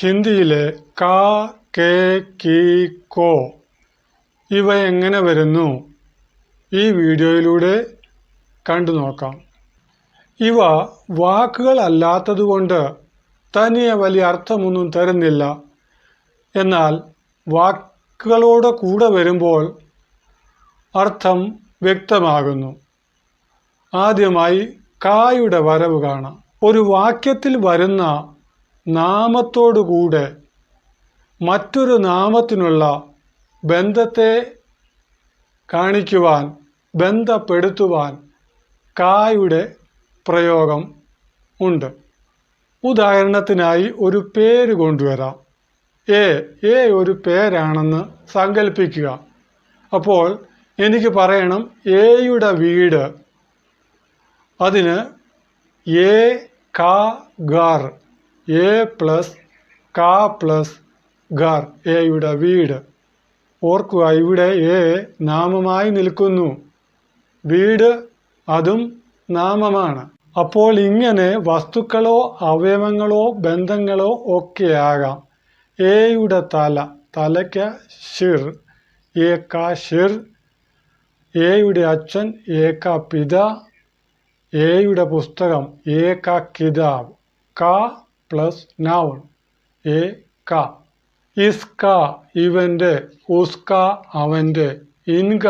ഹിന്ദിയിലെ ക കെ കി കോ ഇവ എങ്ങനെ വരുന്നു? ഈ വീഡിയോയിലൂടെ കണ്ടു നോക്കാം. ഇവ വാക്കുകൾ വാക്കുകളല്ലാത്തതുകൊണ്ട് തനിയെ വലിയ അർത്ഥമൊന്നും തരുന്നില്ല. എന്നാൽ വാക്കുകളോട് കൂടെ വരുമ്പോൾ അർത്ഥം വ്യക്തമാകുന്നു. ആദ്യമായി കായുടെ വരവ് കാണാം. ഒരു വാക്യത്തിൽ വരുന്ന നാമത്തോടുകൂടെ മറ്റൊരു നാമത്തിനുള്ള ബന്ധത്തെ കാണിക്കുവാൻ ബന്ധപ്പെടുത്തുവാൻ കായുടെ പ്രയോഗം ഉണ്ട്. ഉദാഹരണത്തിനായി ഒരു പേര് കൊണ്ടുവരാം. എ എ ഒരു പേരാണെന്ന് സങ്കല്പിക്കുക അപ്പോൾ എനിക്ക് പറയണം എയുടെ വീട്. അതിന് എ ക ഗർ. എ പ്ലസ് ക പ്ലസ് ഗാർ എയുടെ വീട്. ഓർക്കുക ഇവിടെ എ നാമമായി നിൽക്കുന്നു. വീട് അതും നാമമാണ്. അപ്പോൾ ഇങ്ങനെ വസ്തുക്കളോ അവയവങ്ങളോ ബന്ധങ്ങളോ ഒക്കെ ആകാം. എയുടെ തല തലയ്ക്ക് ഷിർ എ കാ ഷിർ എയുടെ അച്ഛൻ എ കാ പിത. എയുടെ പുസ്തകം എ കാ കിതാബ്. ക പ്ലസ് നൗൺ എ ക ഇസ്ക ഇവന്റെ ഉസ്ക അവന്റെ ഇൻക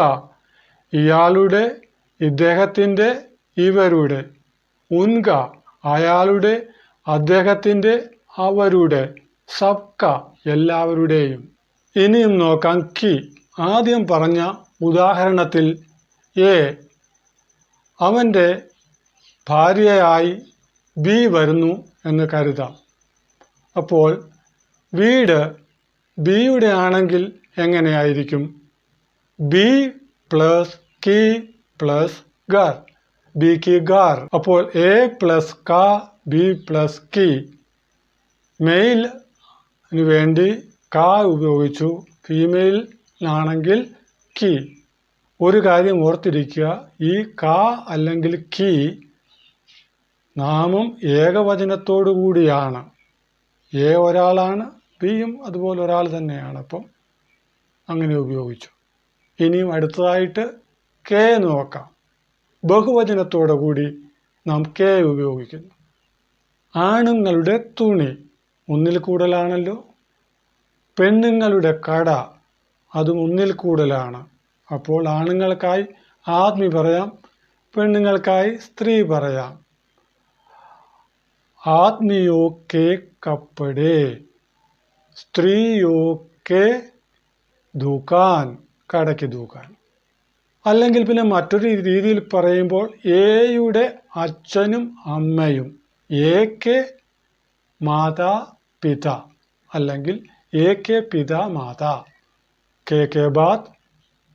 ഇയാളുടെ ഇദ്ദേഹത്തിന്റെ ഇവരുടെ. ഉൻക അയാളുടെ അദ്ദേഹത്തിന്റെ അവരുടെ. സബ്ക എല്ലാവരുടെയും. ഇനിയും നോക്കാം കി. ആദ്യം പറഞ്ഞ ഉദാഹരണത്തിൽ എ അവന്റെ ഭാര്യയായി ബി വരുന്നു. എന്ന് കരുതാം. അപ്പോൾ വീട് ബിയുടെ ആണെങ്കിൽ എങ്ങനെയായിരിക്കും? ബി പ്ലസ് കി പ്ലസ് ഗാർ ബി കി ഗാർ അപ്പോൾ എ പ്ലസ് ക ബി പ്ലസ് കി മെയിലിന് വേണ്ടി ക ഉപയോഗിച്ചു. ഫീമെയിലാണെങ്കിൽ കി ഒരു കാര്യം ഓർത്തിരിക്കുക. ഈ ക അല്ലെങ്കിൽ കി നാമം ഏകവചനത്തോടുകൂടിയാണ്. എ ഒരാളാണ് ബിയും അതുപോലെ ഒരാൾ തന്നെയാണ്. അപ്പം അങ്ങനെ ഉപയോഗിച്ചു. ഇനിയും അടുത്തതായിട്ട് കെ നോക്കാം. ബഹുവചനത്തോടു കൂടി നാം കെ ഉപയോഗിക്കുന്നു. ആണുങ്ങളുടെ തുണി ഒന്നിൽ കൂടുതലാണല്ലോ. പെണ്ണുങ്ങളുടെ കട അതും ഒന്നിൽ കൂടുതലാണ്. അപ്പോൾ ആണുങ്ങൾക്കായി ആദ്മി പറയാം പെണ്ണുങ്ങൾക്കായി സ്ത്രീ പറയാം. ആദ്മിയോ കെ കപ്പടെ സ്ത്രീയോ കെ ദുകാൻ കടയ്ക്ക് ദുകാൻ അല്ലെങ്കിൽ പിന്നെ മറ്റൊരു രീതിയിൽ പറയുമ്പോൾ എയുടെ അച്ഛനും അമ്മയും എ കെ മാതാ പിത അല്ലെങ്കിൽ എ കെ പിത മാതാ. കെ കെ ബാദ്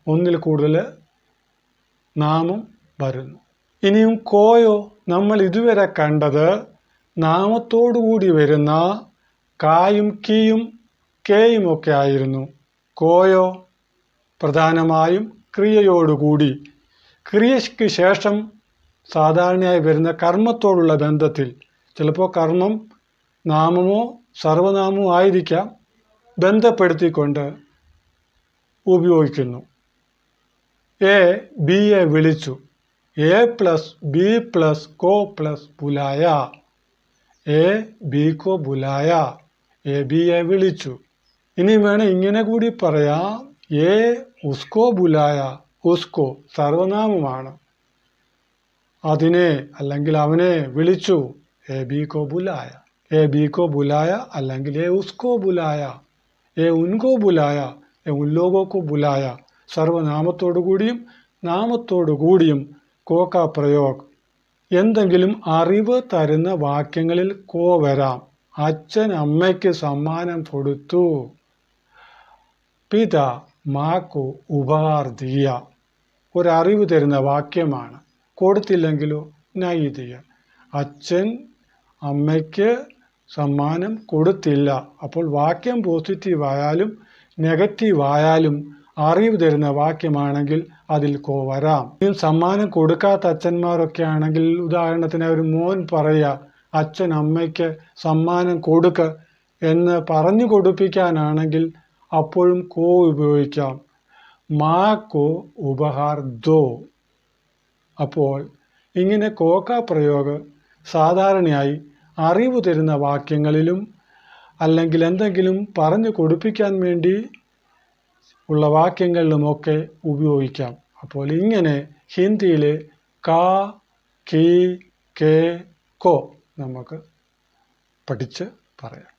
ഒന്നിൽ കൂടുതൽ നാമം വരുന്നു. ഇനിയും കോയോ നമ്മൾ ഇതുവരെ കണ്ടത് നാമത്തോടുകൂടി വരുന്ന കായും കീയും കേയും ഒക്കെ ആയിരുന്നു. കോയോ പ്രധാനമായും ക്രിയയോടുകൂടി. ക്രിയയ്ക്ക് ശേഷം സാധാരണയായി വരുന്ന കർമ്മത്തോടുള്ള ബന്ധത്തിൽ ചിലപ്പോൾ കർമ്മം നാമമോ സർവനാമമോ ആയിരിക്കാം ബന്ധപ്പെടുത്തിക്കൊണ്ട് ഉപയോഗിക്കുന്നു. എ ബിയെ വിളിച്ചു. എ പ്ലസ് ബി പ്ലസ് കോ പ്ലസ് ബുലായ എ ബി കോ ബുലായ. എ ബിയെ വിളിച്ചു. ഇനി വേണം ഇങ്ങനെ കൂടി പറയാം. എ ഉസ്കോ ബുലായ. ഉസ്കോ സർവനാമമാണ്. അതിനെ അല്ലെങ്കിൽ അവനെ വിളിച്ചു. എ ബി കോ ബുലായ. എ ബി കോ ബുലായ അല്ലെങ്കിൽ എ ഉസ്കോ ബുലായ. എ ഉൻകോ ബുലായ. എ ഉൻലോകോക്കോ ബുലായ. സർവനാമത്തോടു കൂടിയും നാമത്തോടു കൂടിയും കോക്ക പ്രയോഗ് എന്തെങ്കിലും അറിവ് തരുന്ന വാക്യങ്ങളിൽ കോ വരാം. അച്ഛൻ അമ്മയ്ക്ക് സമ്മാനം കൊടുത്തു. പിത മാക്കു ഉപഹാർ ദിയ ഒരറിവ് തരുന്ന വാക്യമാണ്. കൊടുത്തില്ലെങ്കിലോ നൈതിയ അച്ഛൻ അമ്മയ്ക്ക് സമ്മാനം കൊടുത്തില്ല. അപ്പോൾ വാക്യം പോസിറ്റീവായാലും നെഗറ്റീവായാലും അറിവ് തരുന്ന വാക്യമാണെങ്കിൽ അതിൽ കോ വരാം. ഇനി സമ്മാനം കൊടുക്കാത്ത അച്ഛന്മാരൊക്കെ ആണെങ്കിൽ ഉദാഹരണത്തിന് ഒരു മോൻ പറയുക അച്ഛൻ അമ്മയ്ക്ക് സമ്മാനം കൊടുക്ക എന്ന് പറഞ്ഞു കൊടുപ്പിക്കാനാണെങ്കിൽ അപ്പോഴും കോ ഉപയോഗിക്കാം. മാ കോ ഉപഹാർ ദോ. അപ്പോൾ ഇങ്ങനെ കോക്ക പ്രയോഗം സാധാരണയായി അറിവ് തരുന്ന വാക്യങ്ങളിലും അല്ലെങ്കിൽ എന്തെങ്കിലും പറഞ്ഞു കൊടുപ്പിക്കാൻ വേണ്ടി ഉള്ള വാക്യങ്ങളിലുമൊക്കെ ഉപയോഗിക്കാം. അപ്പോൾ ഇങ്ങനെ ഹിന്ദിയിൽ കാ കി കെ കോ നമുക്ക് പഠിച്ച് പറയാം.